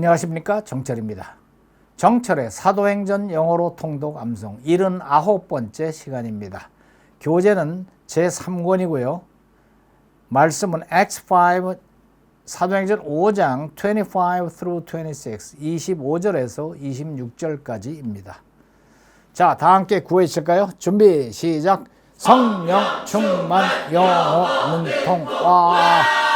안녕하십니까 정철입니다. 정철의 사도행전 영어로 통독 암송 79번째 시간입니다. 교재는 제3권이고요. 말씀은 Acts 5 사도행전 5장 25 through 26 25절에서 26절까지입니다. 자, 다 함께 구해 주실까요? 준비 시작. 성령 충만 영어 문통와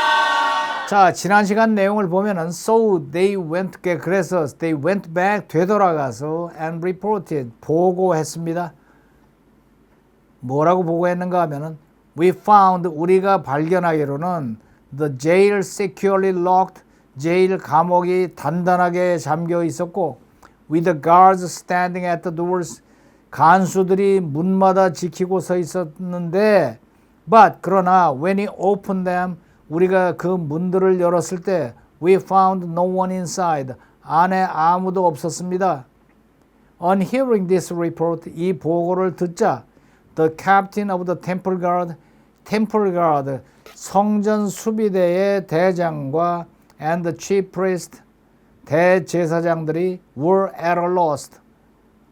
자, 지난 시간 내용을 보면은 so they went 그래서 they went back 되돌아가서 and reported 보고했습니다. 뭐라고 보고했는가 하면은 we found 우리가 발견하기로는 the jail securely locked 제일 감옥이 단단하게 잠겨 있었고 with the guards standing at the doors 간수들이 문마다 지키고 서 있었는데 but 그러나 when he opened them 우리가 그 문들을 열었을 때 we found no one inside 안에 아무도 없었습니다. On hearing this report 이 보고를 듣자 the captain of the temple guard temple guard 성전 수비대의 대장과 and the chief priest 대제사장들이 were at a loss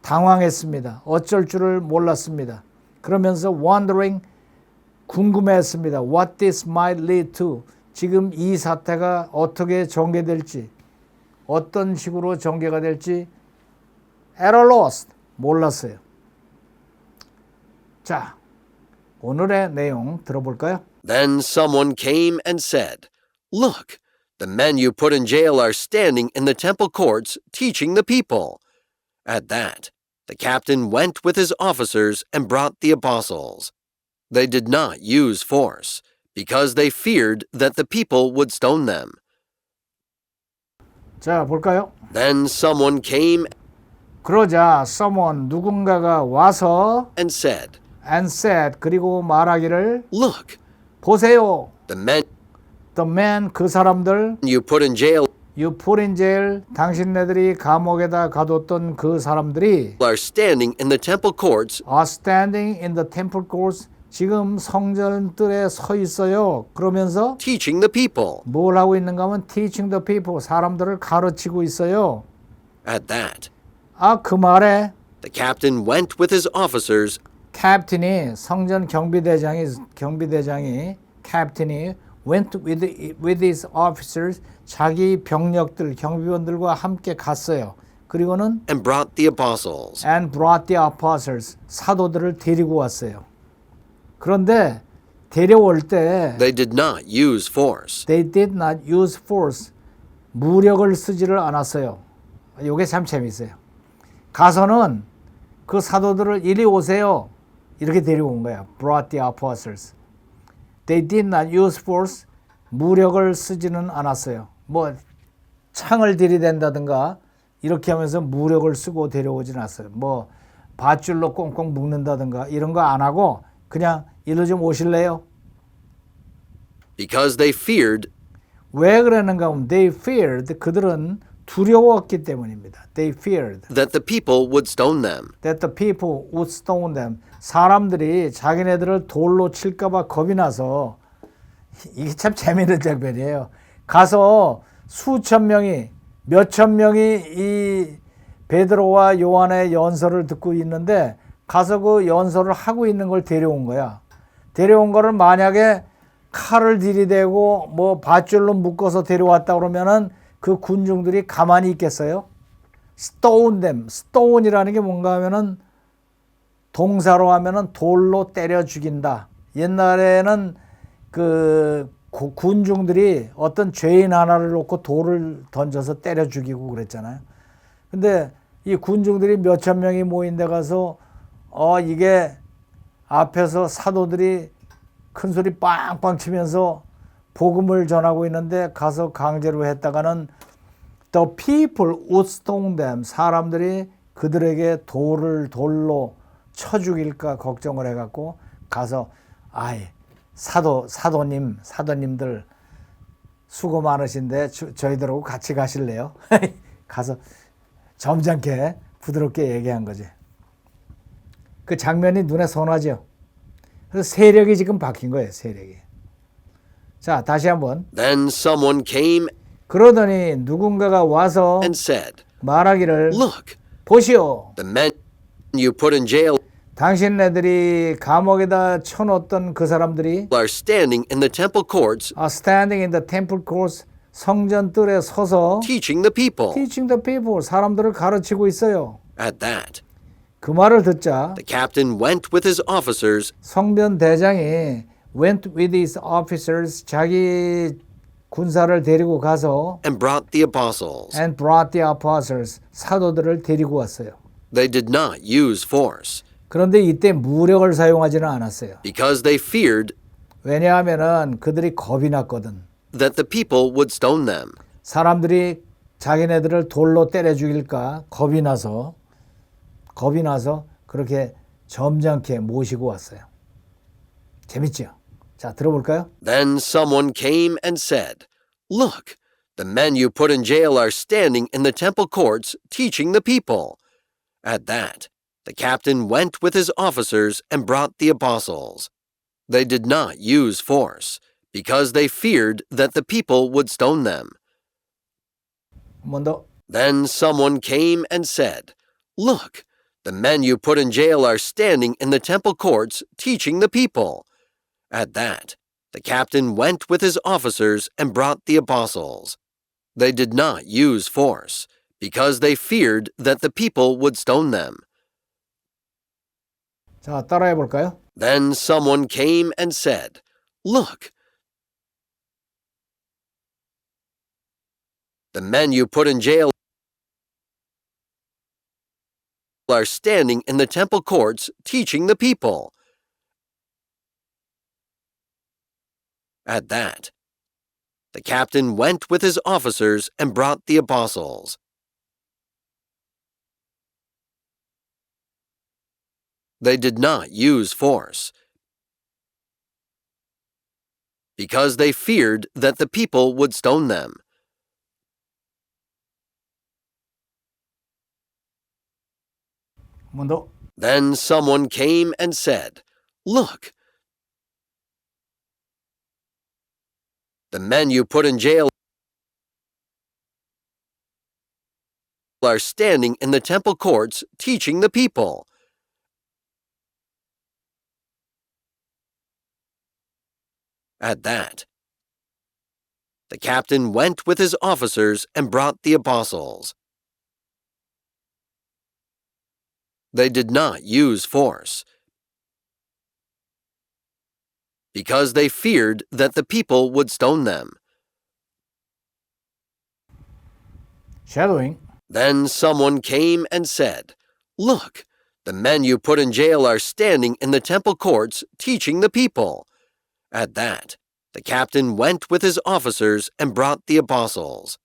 당황했습니다. 어쩔 줄을 몰랐습니다. 그러면서 wondering 궁금해했습니다. What this might lead to. 지금 이 사태가 어떻게 전개될지, 어떤 식으로 전개가 될지 at a loss 몰랐어요. 자, 오늘의 내용 들어볼까요? Then someone came and said, Look, the men you put in jail are standing in the temple courts teaching the people. At that, the captain went with his officers and brought the apostles. They did not use force, because they feared that the people would stone them. 자, 볼까요? Then someone came 그러자 someone 누군가가 와서 and said, and said 그리고 말하기를 Look, 보세요. the men The man 그 사람들 you put in jail you put in jail 당신네들이 감옥에다 가뒀던 그 사람들이 are standing in the temple courts are standing in the temple courts 지금 성전들에 서 있어요. 그러면서 teaching the people. 뭘 하고 있는가 하면 teaching the people 사람들을 가르치고 있어요. At that, 아 그 말에 the captain went with his officers 캡틴이 성전 경비대장이 경비대장이 캡틴이 went with with his officers 자기 병력들 경비원들과 함께 갔어요. 그리고는 and brought the apostles. and brought the apostles 사도들을 데리고 왔어요. 그런데 데려올 때 They did not use force. they did not use force 무력을 쓰지를 않았어요. 이게 참 재밌어요. 가서는 그 사도들을 이리 오세요. 이렇게 데려온 거야. brought the apostles. They did not use force. 무력을 쓰지는 않았어요. 뭐 창을 들이댄다든가 이렇게 하면서 무력을 쓰고 데려오진 않았어요. 뭐 밧줄로 꽁꽁 묶는다든가 이런 거 안 하고 그냥 일로 좀 오실래요? Because they feared 왜 그러는가 하면 they feared 그들은 두려웠기 때문입니다. They feared that the people would stone them. that the people would stone them. 사람들이 자기네들을 돌로 칠까봐 겁이 나서 이게 참 재미있는 장면이에요. 가서 수천 명이 몇천 명이 이 베드로와 요한의 연설을 듣고 있는데 가서 그 연설을 하고 있는 걸 데려온 거야. 데려온 거를 만약에 칼을 들이대고 뭐 밧줄로 묶어서 데려왔다 그러면은 그 군중들이 가만히 있겠어요? them. stone이라는 게 뭔가 하면은 동사로 하면은 돌로 때려 죽인다. 옛날에는 그 고- 군중들이 어떤 죄인 하나를 놓고 돌을 던져서 때려 죽이고 그랬잖아요. 근데 이 군중들이 몇천 명이 모인 데 가서 어 이게 앞에서 사도들이 큰 소리 빵빵 치면서 복음을 전하고 있는데 가서 강제로 했다가는 the people would them 사람들이 그들에게 돌을 돌로 쳐 죽일까 걱정을 해갖고 가서 아이 사도 사도님 사도님들 수고 많으신데 저, 저희들하고 같이 가실래요? 가서 점잖게 부드럽게 얘기한 거지. 그 장면이 눈에 선하죠. 그래서 세력이 지금 바뀐 거예요. 세력이. 자 다시 한번 Then someone came 그러더니 누군가가 와서 and said, 말하기를 Look, 보시오. the men you put in jail 당신네들이 감옥에다 쳐놓았던 그 사람들이 are standing in the temple courts are standing in the temple courts 성전 뜰에 서서 teaching the people. teaching the people 사람들을 가르치고 있어요. At that, 그 말을 듣자 the captain went with his officers 성변 대장이 went with his officers 자기 군사를 데리고 가서 and brought the apostles. and brought the apostles 사도들을 데리고 왔어요. They did not use force 그런데 이때 무력을 사용하지는 않았어요. because they feared 왜냐하면은 그들이 겁이 났거든. that the people would stone them. 사람들이 자기네들을 돌로 때려 죽일까 겁이 나서 겁이 나서 그렇게 점잖게 모시고 왔어요. 재밌죠? 자, 들어볼까요? Then someone came and said, Look, the men you put in jail are standing in the temple courts teaching the people. At that, the captain went with his officers and brought the apostles. They did not use force because they feared that the people would stone them. 한 번 더. Then someone came and said, Look, the men you put in jail are standing in the temple courts teaching the people. At that, the captain went with his officers and brought the apostles. They did not use force because they feared that the people would stone them. 자, 따라해 볼까요? Then someone came and said, Look, the men you put in jail are standing in the temple courts teaching the people. At that, the captain went with his officers and brought the apostles. They did not use force because they feared that the people would stone them. mundo. Then someone came and said, Look, the men you put in jail are standing in the temple courts teaching the people. At that, the captain went with his officers and brought the apostles. They did not use force because they feared that the people would stone them. shadowing. Then someone came and said, Look, the men you put in jail are standing in the temple courts teaching the people. At that, the captain went with his officers and brought the apostles.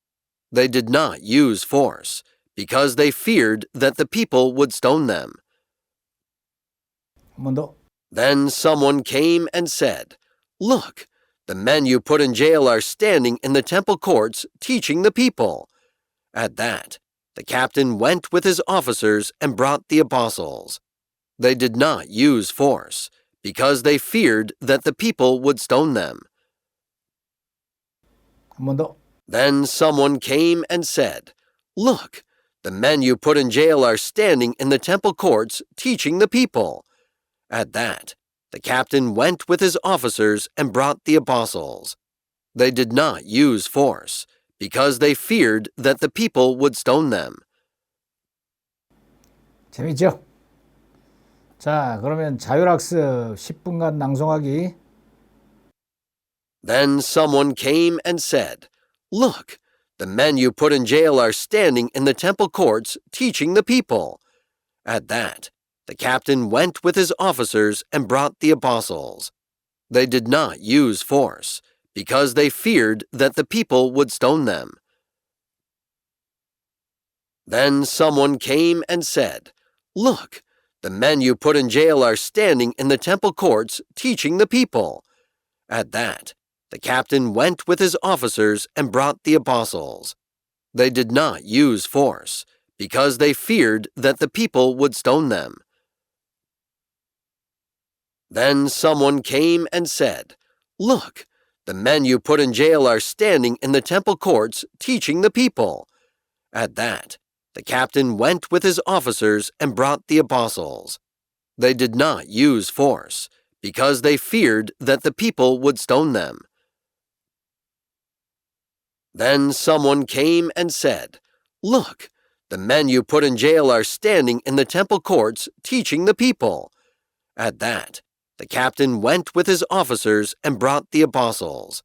They did not use force because they feared that the people would stone them. Then someone came and said, Look, the men you put in jail are standing in the temple courts teaching the people. At that, the captain went with his officers and brought the apostles. They did not use force, because they feared that the people would stone them. Then someone came and said, Look, the men you put in jail are standing in the temple courts teaching the people. At that, the captain went with his officers and brought the apostles. They did not use force because they feared that the people would stone them. 재밌죠? 자, 그러면 자율학습 10분간 낭송하기. Then someone came and said, Look, the men you put in jail are standing in the temple courts teaching the people. At that, the captain went with his officers and brought the apostles. They did not use force because they feared that the people would stone them. Then someone came and said, Look, the men you put in jail are standing in the temple courts teaching the people. At that, the captain went with his officers and brought the apostles. They did not use force because they feared that the people would stone them. Then someone came and said, Look, the men you put in jail are standing in the temple courts teaching the people. At that, the captain went with his officers and brought the apostles. They did not use force, because they feared that the people would stone them. Then someone came and said, Look, the men you put in jail are standing in the temple courts teaching the people. At that, the captain went with his officers and brought the apostles.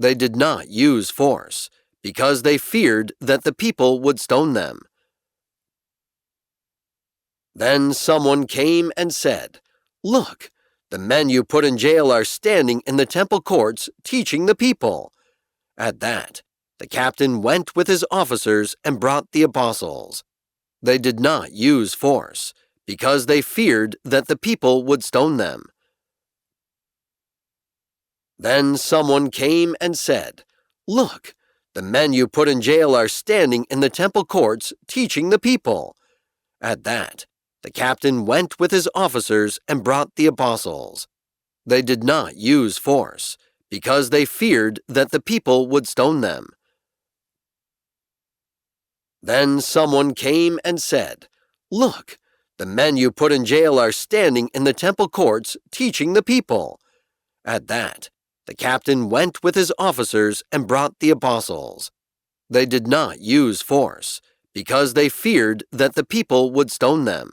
They did not use force, because they feared that the people would stone them. Then someone came and said, Look, the men you put in jail are standing in the temple courts teaching the people. At that, the captain went with his officers and brought the apostles. They did not use force, because they feared that the people would stone them. Then someone came and said, Look, the men you put in jail are standing in the temple courts teaching the people. At that, the captain went with his officers and brought the apostles. They did not use force, because they feared that the people would stone them. Then someone came and said, Look, the men you put in jail are standing in the temple courts teaching the people. At that, the captain went with his officers and brought the apostles. They did not use force, because they feared that the people would stone them.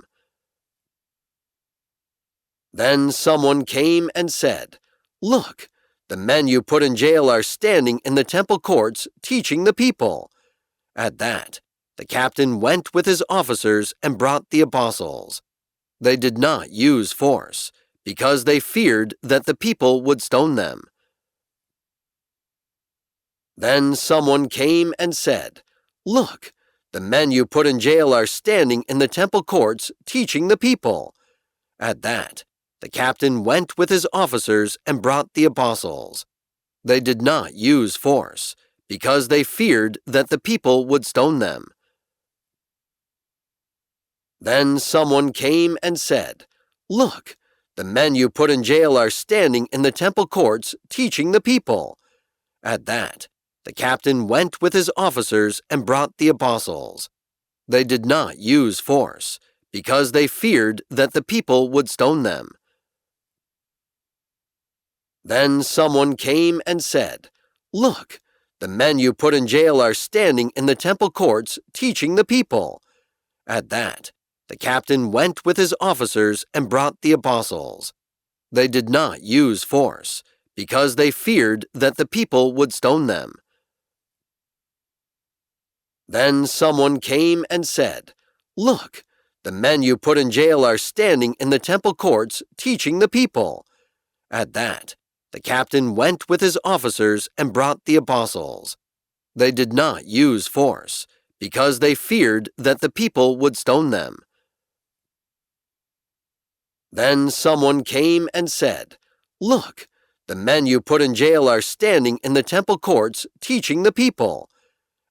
Then someone came and said, Look, the men you put in jail are standing in the temple courts teaching the people. At that, the captain went with his officers and brought the apostles. They did not use force, because they feared that the people would stone them. Then someone came and said, Look, the men you put in jail are standing in the temple courts teaching the people. At that, the captain went with his officers and brought the apostles. They did not use force, because they feared that the people would stone them. Then someone came and said, Look, the men you put in jail are standing in the temple courts teaching the people. At that, the captain went with his officers and brought the apostles. They did not use force, because they feared that the people would stone them. Then someone came and said, Look, the men you put in jail are standing in the temple courts teaching the people. At that, the captain went with his officers and brought the apostles. They did not use force, because they feared that the people would stone them. Then someone came and said, Look, the men you put in jail are standing in the temple courts teaching the people. At that, the captain went with his officers and brought the apostles. They did not use force, because they feared that the people would stone them. Then someone came and said, Look, the men you put in jail are standing in the temple courts teaching the people.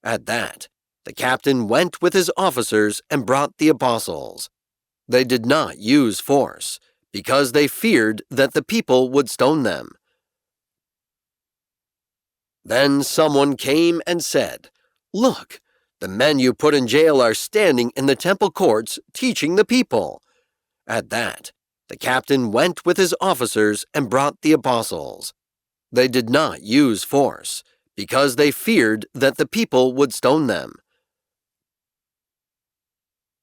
At that, the captain went with his officers and brought the apostles. They did not use force, because they feared that the people would stone them. Then someone came and said, Look, the men you put in jail are standing in the temple courts teaching the people. At that, the captain went with his officers and brought the apostles. They did not use force, because they feared that the people would stone them.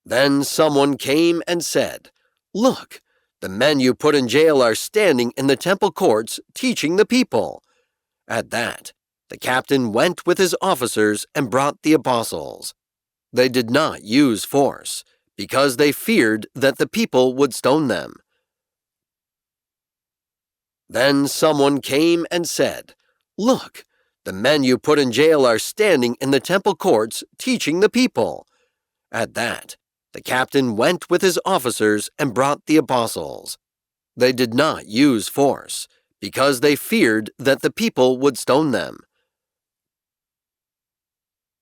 Then someone came and said, Look, the men you put in jail are standing in the temple courts teaching the people. At that, the captain went with his officers and brought the apostles. They did not use force, because they feared that the people would stone them. Then someone came and said, Look, the men you put in jail are standing in the temple courts teaching the people. At that, the captain went with his officers and brought the apostles. They did not use force, because they feared that the people would stone them.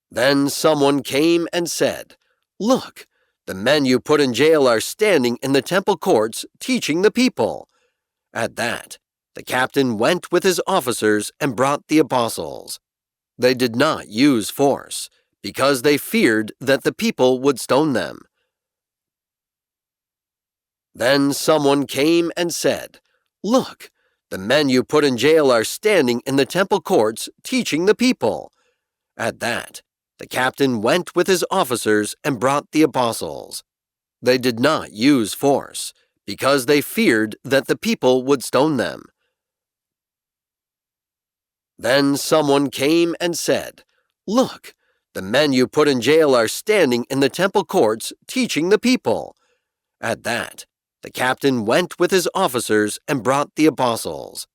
Then someone came and said, Look, the men you put in jail are standing in the temple courts teaching the people. At that, the captain went with his officers and brought the apostles. They did not use force, because they feared that the people would stone them. Then someone came and said, Look, the men you put in jail are standing in the temple courts teaching the people. At that, the captain went with his officers and brought the apostles. They did not use force, because they feared that the people would stone them. Then someone came and said, Look, the men you put in jail are standing in the temple courts teaching the people. At that, the captain went with his officers and brought the apostles.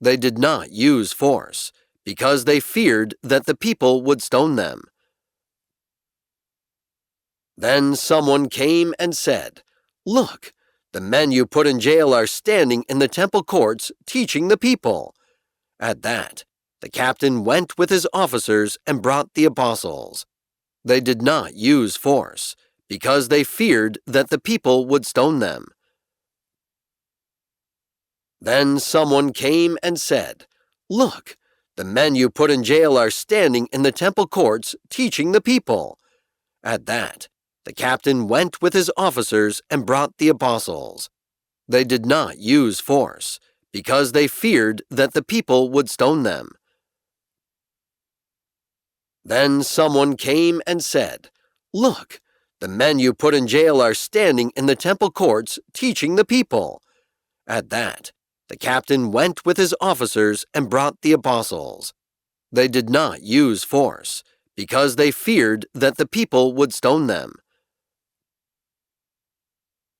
They did not use force, because they feared that the people would stone them. Then someone came and said, Look, the men you put in jail are standing in the temple courts teaching the people. At that, the captain went with his officers and brought the apostles. They did not use force, because they feared that the people would stone them. Then someone came and said, Look, the men you put in jail are standing in the temple courts teaching the people. At that, the captain went with his officers and brought the apostles. They did not use force, because they feared that the people would stone them. Then someone came and said, Look, the men you put in jail are standing in the temple courts teaching the people. At that, the captain went with his officers and brought the apostles. They did not use force, because they feared that the people would stone them.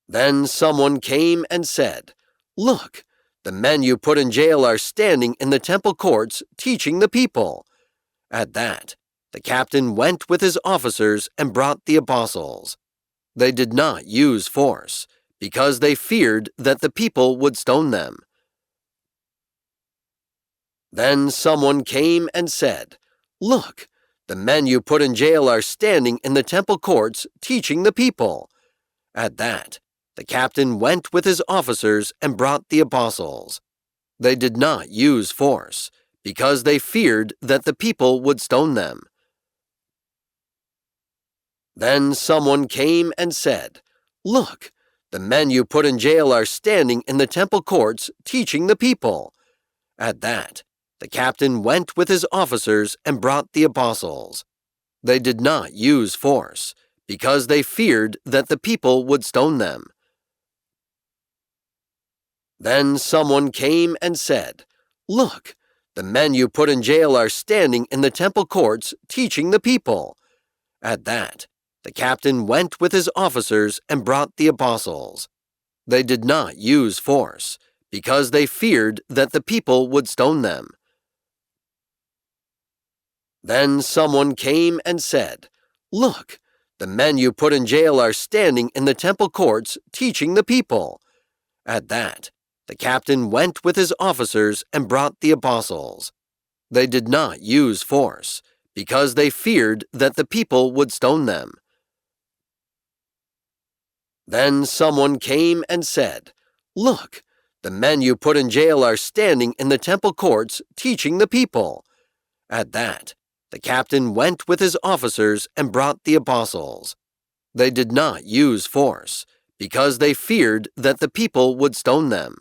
Then someone came and said, Look, the men you put in jail are standing in the temple courts teaching the people. At that, the captain went with his officers and brought the apostles. They did not use force, because they feared that the people would stone them. Then someone came and said, Look, the men you put in jail are standing in the temple courts teaching the people. At that, the captain went with his officers and brought the apostles. They did not use force, because they feared that the people would stone them. Then someone came and said, Look, the men you put in jail are standing in the temple courts teaching the people. At that, the captain went with his officers and brought the apostles. They did not use force, because they feared that the people would stone them. Then someone came and said, Look, the men you put in jail are standing in the temple courts teaching the people. At that, the captain went with his officers and brought the apostles. They did not use force, because they feared that the people would stone them. Then someone came and said, Look, the men you put in jail are standing in the temple courts teaching the people. At that, the captain went with his officers and brought the apostles. They did not use force, because they feared that the people would stone them. Then someone came and said, Look, the men you put in jail are standing in the temple courts teaching the people. At that, the captain went with his officers and brought the apostles. They did not use force, because they feared that the people would stone them.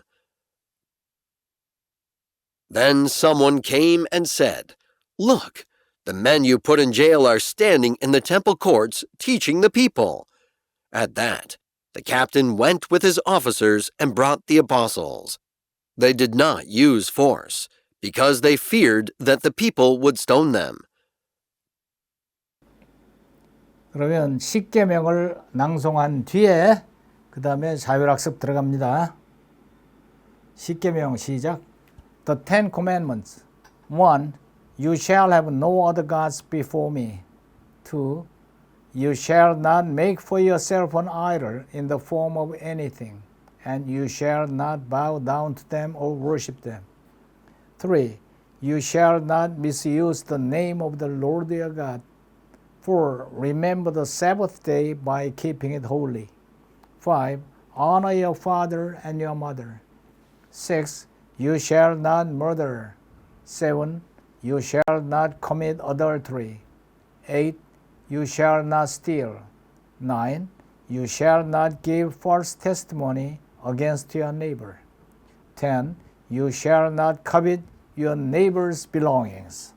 Then someone came and said, Look, the men you put in jail are standing in the temple courts teaching the people. At that, the captain went with his officers and brought the apostles. They did not use force, because they feared that the people would stone them. 그러면 십계명을 낭송한 뒤에 그 다음에 자율학습 들어갑니다. 십계명 시작. The Ten Commandments. 1. You shall have no other gods before me. 2. You shall not make for yourself an idol in the form of anything, and you shall not bow down to them or worship them. 3. You shall not misuse the name of the Lord your God. 4. Remember the Sabbath day by keeping it holy. 5. Honor your father and your mother. 6. You shall not murder. 7. You shall not commit adultery. 8. You shall not steal. 9. You shall not give false testimony against your neighbor. 10. You shall not covet your neighbor's belongings.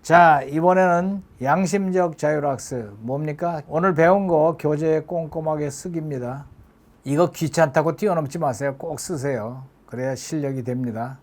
자, 이번에는 양심적 자율학습. 뭡니까? 오늘 배운 거 교재에 꼼꼼하게 쓰기입니다. 이거 귀찮다고 뛰어넘지 마세요. 꼭 쓰세요. 그래야 실력이 됩니다.